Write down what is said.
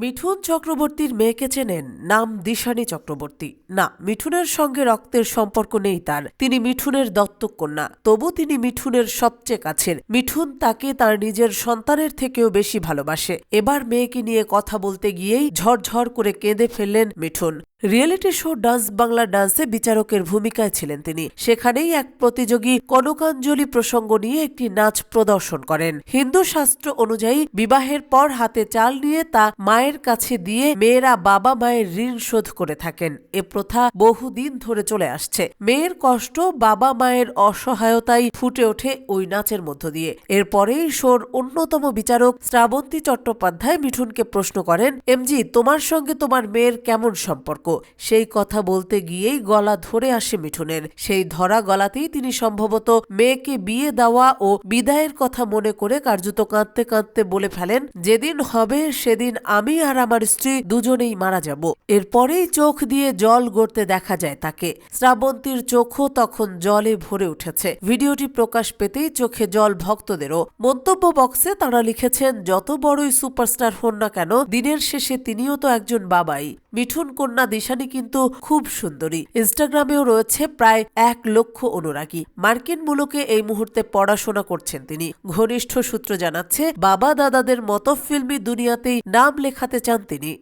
মিঠুন চক্রবর্তীর মেয়েকে চেনেন। নাম দিশানি চক্রবর্তী। না, মিঠুনের সঙ্গে রক্তের সম্পর্ক নেই তার। তিনি মিঠুনের দত্তক কন্যা। তবু তিনি মিঠুনের সবচেয়ে কাছের। মিঠুন তাকে তার নিজের সন্তানের থেকেও বেশি ভালোবাসে। এবার মেয়েকে নিয়ে কথা বলতে গিয়েই ঝরঝর করে কেঁদে ফেললেন Mithun. Reality show dance Bangla ডান্সে বিচারকের ভূমিকায় ছিলেন তিনি। সেখানেই এক প্রতিযোগী কনকাঞ্জলি প্রসঙ্গ নিয়ে একটি নাচ প্রদর্শন করেন। হিন্দু শাস্ত্র অনুযায়ী বিবাহের পর হাতে চাল নিয়ে তা মায়ের কাছে দিয়ে মেয়েরা বাবা মায়ের ঋণ শোধ করে থাকেন। এ প্রথা বহুদিন ধরে চলে আসছে। মেয়ের কষ্ট, বাবা মায়ের অসহায়তাই ফুটে ওঠে ওই নাচের মধ্য দিয়ে। এরপরেই শোর অন্যতম বিচারক শ্রাবন্তী চট্টোপাধ্যায় মিঠুনকে প্রশ্ন করেন, এমজি, তোমার সঙ্গে তোমার মেয়ের কেমন সম্পর্ক? সেই কথা বলতে গিয়েই গলা ধরে আসে মিঠুনের। সেই ধরা গলাতেই তিনি সম্ভবত মেয়েকে বিয়ে দেওয়া ও বিদায়ের কথা মনে করে কার্যত কাঁদতে কাঁদতে বলে ফেলেন, যেদিন হবে সেদিন আমি আর আমার স্ত্রী দুজনেই মারা যাব। এরপরেই চোখ দিয়ে জল গড়তে দেখা যায় তাকে। শ্রাবন্তীর চোখও তখন জলে ভরে উঠেছে। ভিডিওটি প্রকাশ পেতেই চোখে জল ভক্তদেরও। মন্তব্য বক্সে তারা লিখেছেন, যত বড়ই সুপারস্টার হন না কেন, দিনের শেষে তিনিও তো একজন বাবাই। মিঠুন কন্যা দিশানি কিন্তু খুব সুন্দরী। ইনস্টাগ্রামেও রয়েছে প্রায় এক লক্ষ অনুরাগী। মার্কিন মুলুকে এই মুহূর্তে পড়াশোনা করছেন তিনি। ঘনিষ্ঠ সূত্র জানাচ্ছে, বাবা দাদাদের মতো ফিল্মি দুনিয়াতেই নাম লেখাতে চান তিনি।